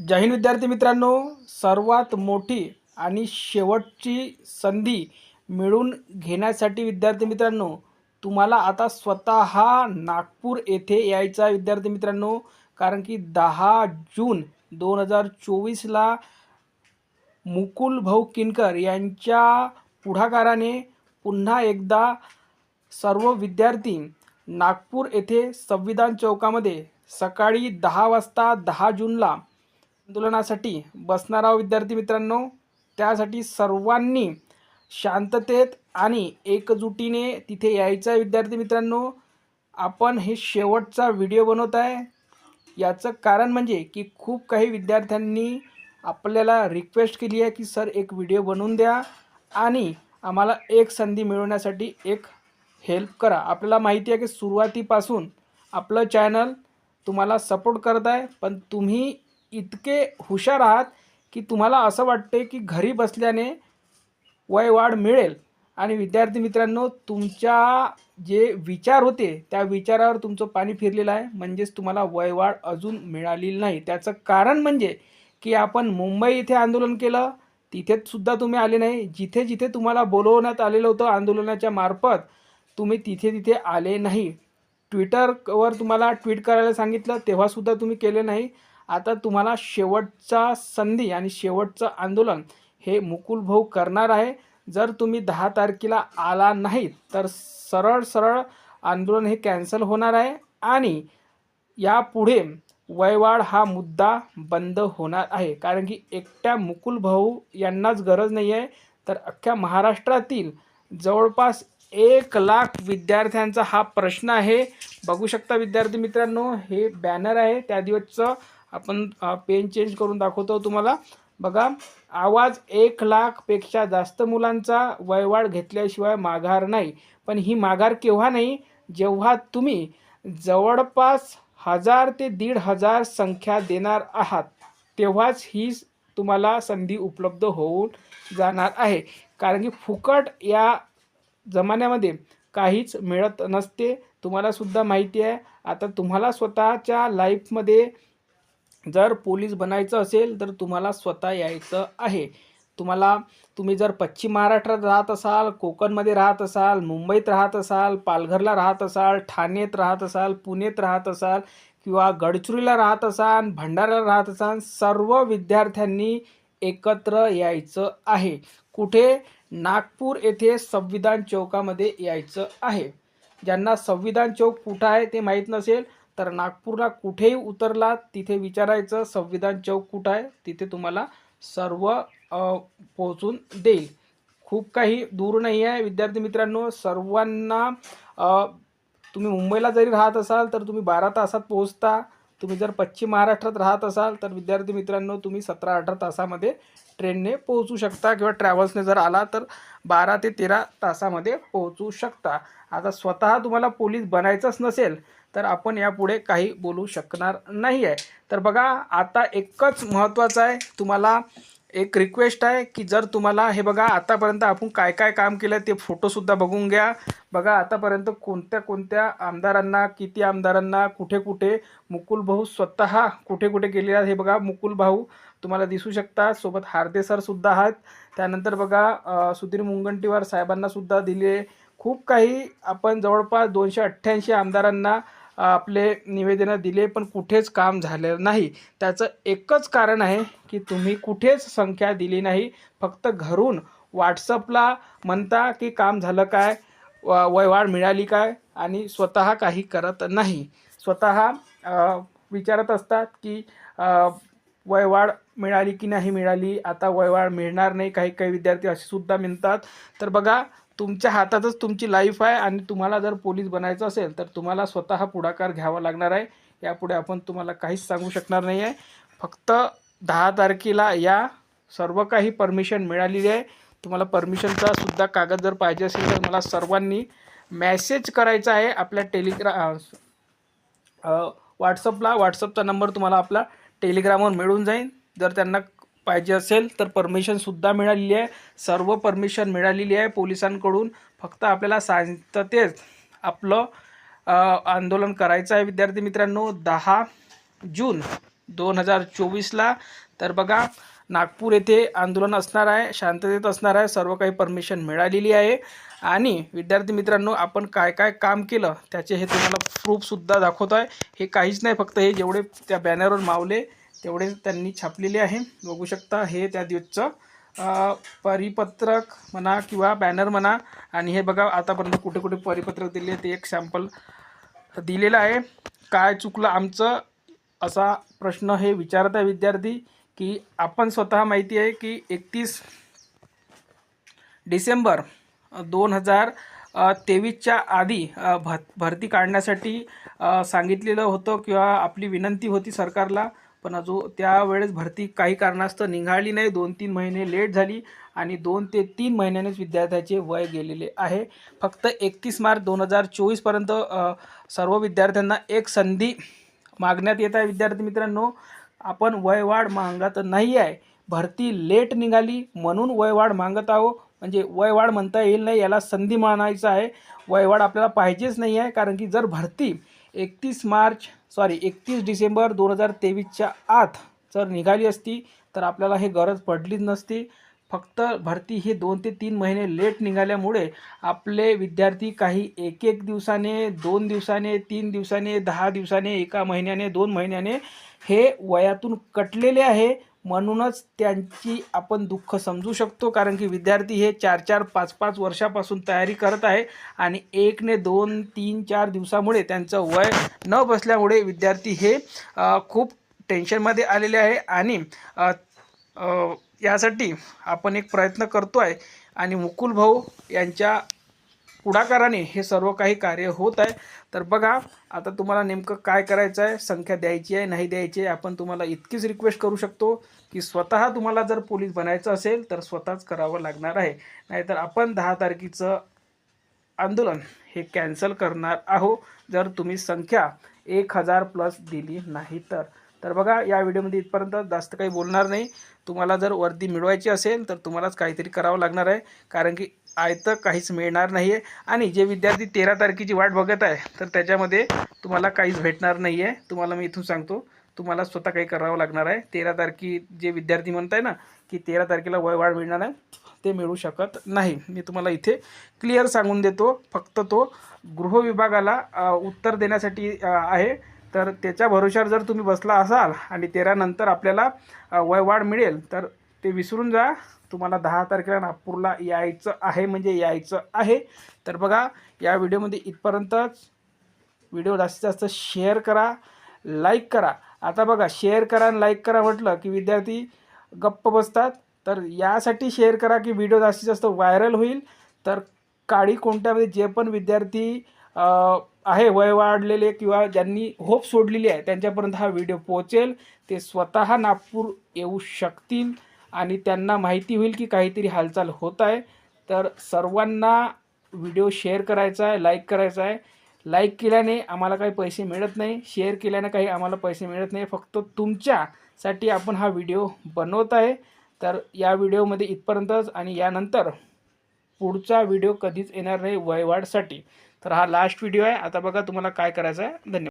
जय हिंद विद्यार्थी मित्रांनो. सर्वात मोठी आणि शेवटची संधी मिळून घेण्यासाठी विद्यार्थी मित्रांनो तुम्हाला आता स्वतः नागपूर येथे यायचा आहे विद्यार्थी मित्रांनो. कारण की दहा जून दोन हजार चोवीसला मुकुल भाऊ किनकर यांच्या पुढाकाराने पुन्हा एकदा सर्व विद्यार्थी नागपूर येथे संविधान चौकामध्ये सकाळी दहा वाजता दहा जूनला आंदोलनासाठी बसणार आहोत विद्यार्थी मित्रांनो त्यासाठी सर्वांनी शांततेत आणि एकजुटीने तिथे यायचं आहे विद्यार्थी मित्रांनो आपण हे शेवटचा व्हिडिओ बनवत आहे. याचं कारण म्हणजे की खूप काही विद्यार्थ्यांनी आपल्याला रिक्वेस्ट केली आहे की सर एक व्हिडिओ बनवून द्या आणि आम्हाला एक संधी मिळवण्यासाठी एक हेल्प करा. आपल्याला माहिती आहे की सुरुवातीपासून आपलं चॅनल तुम्हाला सपोर्ट करत आहे पण तुम्ही इतके हुशार आहात की तुम्हाला असं वाटते की घरी बसल्याने वयवाढ मिळेल. आणि विद्यार्थी मित्रांनो तुमच्या जे विचार होते त्या विचारावर तुमचं पाणी फिरलेलं आहे. म्हणजेच तुम्हाला वयवाढ अजून मिळालेली नाही. त्याचं कारण म्हणजे की आपण मुंबई इथे आंदोलन केलं तिथेच सुद्धा तुम्ही आले नाही. जिथे जिथे तुम्हाला बोलवण्यात आलेलं होतं आंदोलनाच्या मार्फत तुम्ही तिथे तिथे आले नाही. ट्विटरवर तुम्हाला ट्विट करायला सांगितलं तेव्हासुद्धा तुम्ही केले नाही. आता तुम्हाला शेवटचा संधी आणि शेवटचं आंदोलन हे मुकुल भाऊ करणार आहे. जर तुम्ही दहा तारखेला आला नाही तर सरळ सरळ आंदोलन हे कॅन्सल होणार आहे आणि यापुढे वयवाढ हा मुद्दा बंद होणार आहे. कारण की एकट्या मुकुल भाऊ यांनाच गरज नाही आहे तर अख्ख्या महाराष्ट्रातील जवळपास एक लाख विद्यार्थ्यांचा हा प्रश्न आहे. बघू शकता विद्यार्थी मित्रांनो हे बॅनर आहे. त्या दिवसचं आपण पेन चेंज करून दाखवतो तुम्हाला. बघा आवाज एक लाखपेक्षा जास्त मुलांचा वयवाढ घेतल्याशिवाय माघार नाही. पण ही माघार केव्हा नाही? जेव्हा तुम्ही जवळपास हजार ते दीड हजार संख्या देणार आहात तेव्हाच ही तुम्हाला संधी उपलब्ध होऊन जाणार आहे. कारण की फुकट या जमान्यामध्ये काहीच मिळत नसते. तुम्हालासुद्धा माहिती आहे. आता तुम्हाला स्वतःच्या लाईफमध्ये जर पोलीस बनायचं असेल तर तुम्हाला स्वतः यायचं आहे. तुम्हाला तुम्ही जर पश्चिम महाराष्ट्रात राहत असाल कोकणमध्ये राहत असाल मुंबईत राहत असाल पालघरला राहत असाल ठाणेत राहत असाल पुणेत राहत असाल किंवा गडचिरोलीला राहत असाल भंडाऱ्याला राहत असाल सर्व विद्यार्थ्यांनी एकत्र यायचं आहे. कुठे? नागपूर येथे संविधान चौकामध्ये यायचं आहे. ज्यांना संविधान चौक कुठं आहे ते माहीत नसेल तर नागपूरला कुठेही उतरला तिथे विचारायचं संविधान चौक कुठं आहे तिथे तुम्हाला सर्व पोहोचून देईल. खूप काही दूर नाही आहे. विद्यार्थी मित्रांनो सर्वांना तुम्ही मुंबईला जरी राहत असाल तर तुम्ही बारा तासात पोहोचता. तुम्ही जर पश्चिम महाराष्ट्रात राहत असाल तर विद्यार्थी मित्रांनो तुम्ही सतरा अठरा तासामध्ये ट्रेनने पोहोचू शकता किंवा ट्रॅव्हल्सने जर आला तर बारा ते तेरा तासामध्ये पोहोचू शकता. आता स्वतः तुम्हाला पोलीस बनायचंच नसेल तर आपण यापुढे काही बोलू शकणार नाही आहे तर बघा आता एकच महत्त्वाचं आहे. तुम्हाला एक रिक्वेस्ट आहे की जर तुम्हाला हे बघा आतापर्यंत आपण काय काय काम केलं ते फोटोसुद्धा बघून घ्या. बघा आतापर्यंत कोणत्या कोणत्या आमदारांना किती आमदारांना कुठे कुठे मुकुल भाऊ स्वतः कुठे कुठे गेले आहेत हे बघा मुकुल भाऊ तुम्हाला दिसू शकतात सोबत हार्दे सरसुद्धा आहेत. त्यानंतर बघा सुधीर मुनगंटीवार साहेबांनासुद्धा दिले. खूप काही आपण जवळपास दोनशे अठ्ठ्याऐंशी आमदारांना आपले निवेदनं दिले पण कुठेच काम झालं नाही. त्याचं एकच कारण आहे की तुम्ही कुठेच संख्या दिली नाही. फक्त घरून व्हॉट्सअपला म्हणता की काम झालं काय व- वयवाढ मिळाली काय आणि स्वतः काही करत नाही. स्वतः विचारत असतात की अ, वयवाढ मिळाली की नाही मिळाली आता वयवाळ मिळणार नाही काही काही विद्यार्थी असे सुद्धा म्हणतात. तर बघा तुमच्या हातातच तुमची लाईफ आहे आणि तुम्हाला जर पोलीस बनायचं असेल तर तुम्हाला स्वतः पुढाकार घ्यावा लागणार आहे. यापुढे आपण तुम्हाला काहीच सांगू शकणार नाही आहे फक्त दहा तारखेला या सर्व काही परमिशन मिळालेली आहे. तुम्हाला परमिशनचा सुद्धा कागद जर पाहिजे असेल तर मला सर्वांनी मॅसेज करायचा आहे आपल्या टेलिग्रा व्हॉट्सअपला व्हॉट्सअपचा नंबर तुम्हाला आपला टेलिग्रामवर मिळून जाईल. जर त्यांना पाहिजे असेल तर परमिशनसुद्धा मिळालेली आहे. सर्व परमिशन मिळालेली आहे पोलिसांकडून. फक्त आपल्याला शांततेत आपलं आंदोलन करायचं आहे विद्यार्थी मित्रांनो. दहा जून दोन हजार चोवीसला. तर बघा नागपूर येथे आंदोलन असणार आहे शांततेत असणार आहे. सर्व काही परमिशन मिळालेली आहे. आणि विद्यार्थी मित्रांनो आपण काय काय काम केलं त्याचे हे तुम्हाला प्रूफसुद्धा दाखवतो आहे हे काहीच नाही फक्त हे जेवढे त्या बॅनरवर मावले तेवढे त्यांनी छापलेले आहे. बघू शकता हे त्या दिवसचं परिपत्रक म्हणा किंवा बॅनर म्हणा. आणि हे बघा आतापर्यंत कुठे कुठे परिपत्रक दिले ते एक सॅम्पल दिलेलं आहे. काय चुकलं आमचं? असा प्रश्न हे विचारत आहे विद्यार्थी की आपण स्वतः माहिती आहे की एकतीस डिसेंबर दोन हजार तेवीसच्या आधी भ भरती काढण्यासाठी सांगितलेलं होतं किंवा आपली विनंती होती सरकारला. पण अजून त्यावेळेस भरती काही कारणास्तव निघाली नाही. दोन तीन महिने लेट झाली आणि दोन ते तीन महिन्यानेच विद्यार्थ्याचे वय गेलेले आहे. फक्त एकतीस मार्च दोन हजार चोवीसपर्यंत सर्व विद्यार्थ्यांना एक संधी मागण्यात येत आहे. विद्यार्थी मित्रांनो आपण वयवाढ मागत नाही आहे. भरती लेट निघाली म्हणून वयवाढ मागत आहो म्हणजे वयवाढ म्हणता येईल नाही याला संधी मानायचं आहे. वयवाढ आपल्याला पाहिजेच नाही आहे. कारण की जर भरती एकतीस मार्च सॉरी एकतीस डिसेंबर दोन हजार तेवीसच्या आत जर निघाली असती तर आपल्याला हे गरज पडलीच नसती. फक्त भरती हे दोन ते तीन महिने लेट निघाल्यामुळे आपले विद्यार्थी काही एक एक दिवसाने दोन दिवसाने तीन दिवसाने दहा दिवसाने एका महिन्याने दोन महिन्याने हे वयातून कटलेले आहे. म्हणूनच त्यांची आपण दुःख समजू शकतो कारण की विद्यार्थी हे चार चार पाच पाच वर्षापासून तयारी करत आहे आणि एकने दोन तीन चार दिवसामुळे त्यांचं वय न बसल्यामुळे विद्यार्थी हे खूप टेन्शनमध्ये आलेले आहे आणि यासाठी आपण एक प्रयत्न करतो आहे आणि मुकुल भाऊ यांच्या पुढाकाराने हे सर्व काही कार्य होत आहे. तर बघा आता तुम्हाला नेमकं काय करायचं आहे? संख्या द्यायची आहे नाही द्यायची आहे आपण तुम्हाला इतकीच रिक्वेस्ट करू शकतो की स्वतः तुम्हाला जर पोलीस बनायचं असेल तर स्वतःच करावं लागणार आहे. नाहीतर आपण दहा तारखेचं आंदोलन हे कॅन्सल करणार आहो जर तुम्ही संख्या एक हजार प्लस दिली नाही तर. तर बघा या व्हिडिओमध्ये इथपर्यंत जास्त काही बोलणार नाही. तुम्हाला जर वर्दी मिळवायची असेल तर तुम्हालाच काहीतरी करावं लागणार आहे. कारण की आयतं काहीच मिळणार नाही आहे आणि जे विद्यार्थी तेरा तारखेची वाट बघत आहे तर त्याच्यामध्ये तुम्हाला काहीच भेटणार नाही आहे तुम्हाला मी इथून सांगतो तुम्हाला स्वतः काही करावं लागणार आहे. तेरा तारखे जे विद्यार्थी म्हणत आहे ना की तेरा तारखेला वय वाढ मिळणार आहे ते मिळू शकत नाही. मी तुम्हाला इथे क्लिअर सांगून देतो फक्त तो गृह विभागाला उत्तर देण्यासाठी आहे. तर त्याच्या भरोशावर जर तुम्ही बसला असाल आणि तेरानंतर आपल्याला वय वाढ मिळेल तर ते विसरून जा. तुम्हाला दहा तारखेला नागपूरला यायचं आहे म्हणजे यायचं आहे. तर बघा या व्हिडिओमध्ये इथपर्यंतच व्हिडिओ जास्तीत जास्त शेअर करा लाईक करा. आता बघा शेअर करा आणि लाईक करा म्हटलं की विद्यार्थी गप्प बसतात. तर यासाठी शेअर करा की व्हिडिओ जास्तीत जास्त व्हायरल होईल. तर काळी कोणत्यामध्ये जे पण विद्यार्थी आहे वय वाढलेले किंवा ज्यांनी होप सोडलेली आहे त्यांच्यापर्यंत हा व्हिडिओ पोहोचेल. ते स्वतः नागपूर येऊ शकतील. आणि त्यांना माहिती होईल की काहीतरी हालचाल होत आहे. तर सर्वांना व्हिडिओ शेअर करायचा आहे लाईक करायचा आहे. लाईक केल्याने आम्हाला काही पैसे मिळत नाही. शेअर केल्याने काही आम्हाला पैसे मिळत नाही. फक्त तुमच्यासाठी आपण हा व्हिडिओ बनवत आहे. तर या व्हिडिओमध्ये इथपर्यंतच आणि यानंतर पुढचा व्हिडिओ कधीच येणार नाही वयवाढसाठी तर हा लास्ट व्हिडिओ आहे. आता बघा तुम्हाला काय करायचं आहे. धन्यवाद.